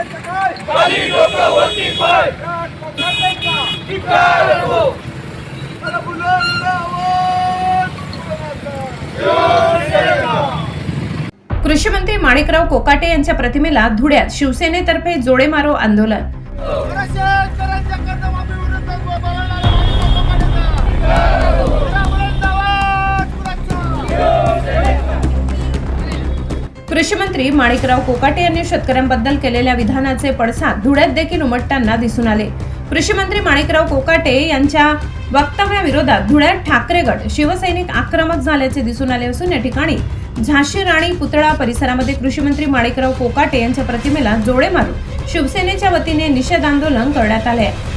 खाली कृषी मंत्री माणिकराव कोकाटे यांच्या प्रतिमेला धुळ्यात शिवसेनेतर्फे जोडे मारो आंदोलन. कृषी मंत्री माणिकराव कोकाटे यांनी शेतकऱ्यांबद्दल केलेल्या विधानाचे पडसाद धुळ्यात देखील उमटताना दिसून आले. कृषी मंत्री माणिकराव कोकाटे यांच्या वक्तव्याविरोधात धुळ्यात ठाकरे गट शिवसैनिक आक्रमक झाल्याचे दिसून आले असून या ठिकाणी झाशी राणी पुतळा परिसरामध्ये कृषीमंत्री माणिकराव कोकाटे यांच्या प्रतिमेला जोडे मारून शिवसेनेच्या वतीने निषेध आंदोलन करण्यात आले आहे.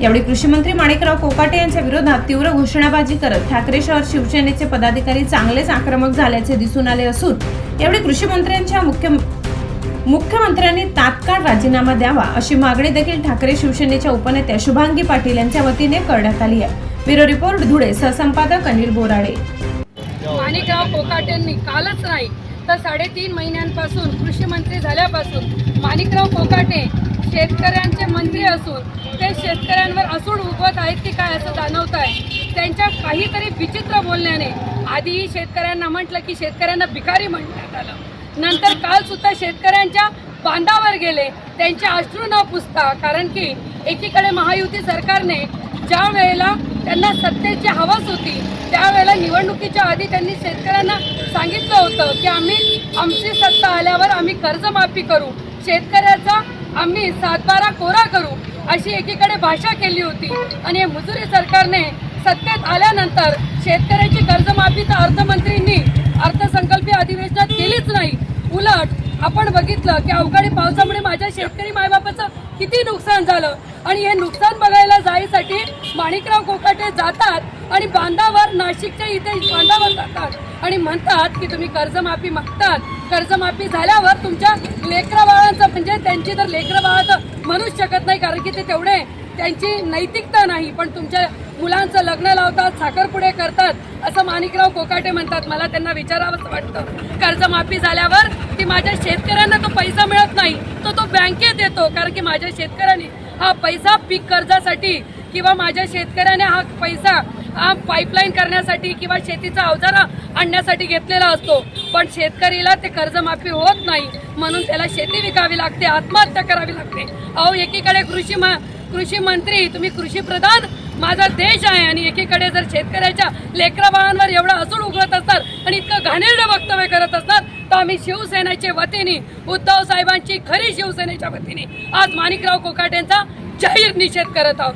यावेळी कृषी मंत्री माणिकराव कोकाटे यांच्या विरोधात तीव्र घोषणाबाजी करत ठाकरे शहर शिवसेनेचे पदाधिकारी चांगलेच आक्रमक झाल्याचे दिसून आले असून यावेळी कृषी मंत्र्यांच्या मुख्य मुख्यमंत्र्यांनी तात्काळ राजीनामा द्यावा अशी मागणी देखील ठाकरे शिवसेनेच्या उपनेत्या शुभांगी पाटील यांच्या वतीने करण्यात आली आहे. ब्युरो रिपोर्ट धुळे सहसंपादक अनिल बोराडे. माणिकराव कोकाटेंनी कालच नाही तर साडेतीन महिन्यांपासून कृषी मंत्री झाल्यापासून माणिकराव कोकाटे शेतकऱ्यांचे मंत्री असून ते शेतकऱ्यांवर असूड उगवत आहेत की काय असं जाणवत आहे त्यांच्या काहीतरी विचित्र बोलण्याने आधी शेतकऱ्यांना म्हटलं की शेतकऱ्यांना भिकारी म्हणण्यात आलं. नंतर काल सुद्धा शेतकऱ्यांच्या बांधावर गेले. त्यांचे अश्रू न पुसता कारण की एकीकडे महायुती सरकारने ज्या वेळेला त्यांना सत्तेची हवस होती. त्यावेळेला निवडणुकीच्या आधी त्यांनी शेतकऱ्यांना सांगितलं होतं की आम्ही आमची सत्ता आल्यावर आम्ही कर्जमाफी करू. शेतकऱ्याचा आम्ही सातबारा कोरा करू अशी एकीकडे भाषा केली होती. आणि मुजुरी सरकारने सत्तेत आल्यानंतर शेतकऱ्याची कर्जमाफी तर अर्थमंत्रींनी अर्थसंकल्पीय अधिवेशनात केलीच नाही. उलट आपण बघितलं की अवकाळी पावसामुळे माझ्या शेतकरी मायबापाचं किती नुकसान झालं. आणि हे नुकसान बघायला जायसाठी माणिकराव कोकाटे जातात आणि बांधावर नाशिकच्या इथे बांधावर जातात. आणि म्हणतात की तुम्ही कर्जमाफी मागतात. कर्जमाफी झाल्यावर तुमच्या लेकरा बाळांचं म्हणजे त्यांची तर लेकरं म्हणूच शकत नाही कारण की ते तेवढे त्यांची नैतिकता नाही पण तुमच्या मुलांचं लग्न लावतात साखरपुडे करतात असं माणिकराव कोकाटे म्हणतात. मला त्यांना विचारावंच वाटतं. कर्जमाफी झाल्यावर की माझ्या शेतकऱ्यांना तो पैसा मिळत नाही तो तो बँकेत येतो. कारण की माझ्या शेतकऱ्यांनी हा पैसा पीक कर्जासाठी किंवा माझ्या शेतकऱ्याने हा पैसा हा पाईपलाईन करण्यासाठी किंवा शेतीचा अवजारा आणण्यासाठी घेतलेला असतो. पण शेतकरीला ते कर्जमाफी होत नाही. म्हणून त्याला शेती विकावी लागते आत्महत्या करावी लागते. अहो एकीकडे कृषी कृषी मंत्री तुम्ही कृषी प्रधान माझा देश आहे. आणि एकीकडे जर शेतकऱ्याच्या लेकरा बाळांवर एवढा असून उघडत असतात आणि इतकं घाणेरडं वक्तव्य करत असतात तर आम्ही शिवसेनेच्या वतीने उद्धव साहेबांची खरी शिवसेनेच्या वतीने आज माणिकराव कोकाटेंचा जाहीर निषेध करत आहोत.